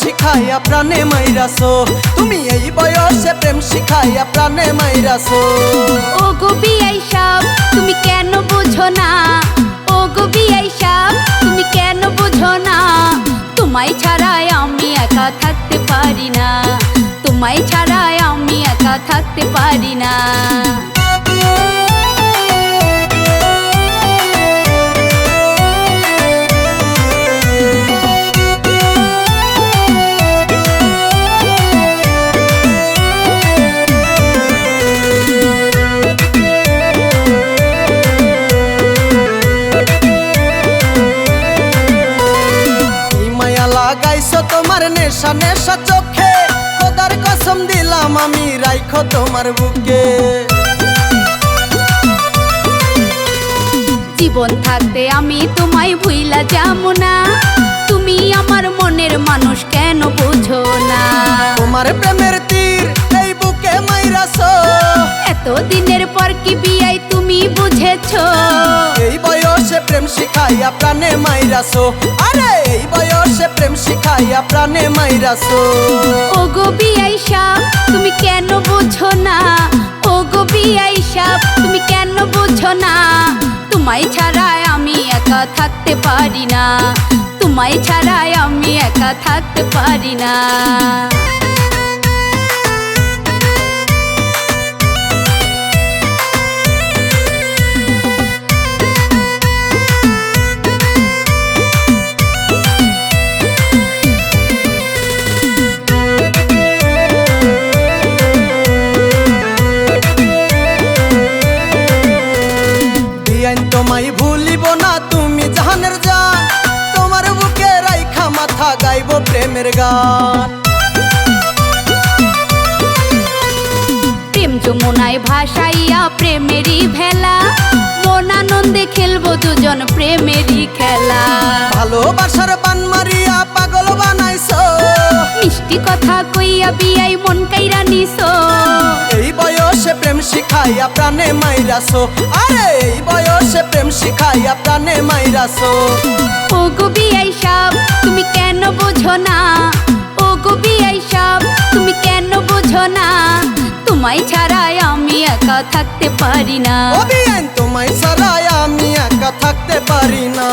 শিখাইয়া প্রাণে মাইরাছো। তুমি এই বয়সে প্রেম শিখাইয়া প্রাণে মাইরাছো। ও গো বিআই সাব তুমি কেন বুঝো না? ও গো বিআই সাব তুমি কেন বুঝো না? তোমায় ছাড়াই আমি একা থাকতে পারি না। তোমায় ছাড়াই আমি একা থাকতে পারি না। নেশা নেশা চোখে। খোদার কসম দিলাম আমি রাইখো তোমার বুকে। জীবন থাকতে আমি তোমায় ভুইলা যাব না। তুমি আমার মনের মানুষ কেন বুঝো না? তোমার প্রেমের তীর এই বুকে মাইরাছো। এত দিনের পর কি বিয়াই শিখাইয়া প্রাণে মাইরাছো আরে, এই বয়সে প্রেম শিখাইয়া প্রাণে মাইরাছো ও গো বিয়াই তুমি কেন বুঝো না? ও গো বিয়াই তুমি কেন বুঝো না? তোমায় ছাড়াই আমি একা থাকতে পারি না। তোমায় ছাড়াই আমি একা থাকতে পারি না। তোমায় ভুলিব না তুমি জাহানের জান। তোমার বুকে রাইখা মাথা গাইব প্রেমের গান। প্রেম যমুনায় ভাসাইয়া প্রেমেরই ভেলা। মন আনন্দে খেলব দুজন প্রেমেরই খেলা। ভালোবাসার বান মারিয়া পাগল বানাইছো। মিষ্টি কথা কইয়া বিয়াই মন শিখাইয়া প্রাণে মাইরাসো আরে এই বয়সে প্রেম শিখাইয়া প্রাণে মাইরাসো ও কবি আইসাব তুমি কেন বোঝো না? ও কবি আইসাব তুমি কেন বুঝো না? তোমায় ছাড়াই আমি একা থাকতে পারি না। তোমায় ছাড়াই আমি একা থাকতে পারি না।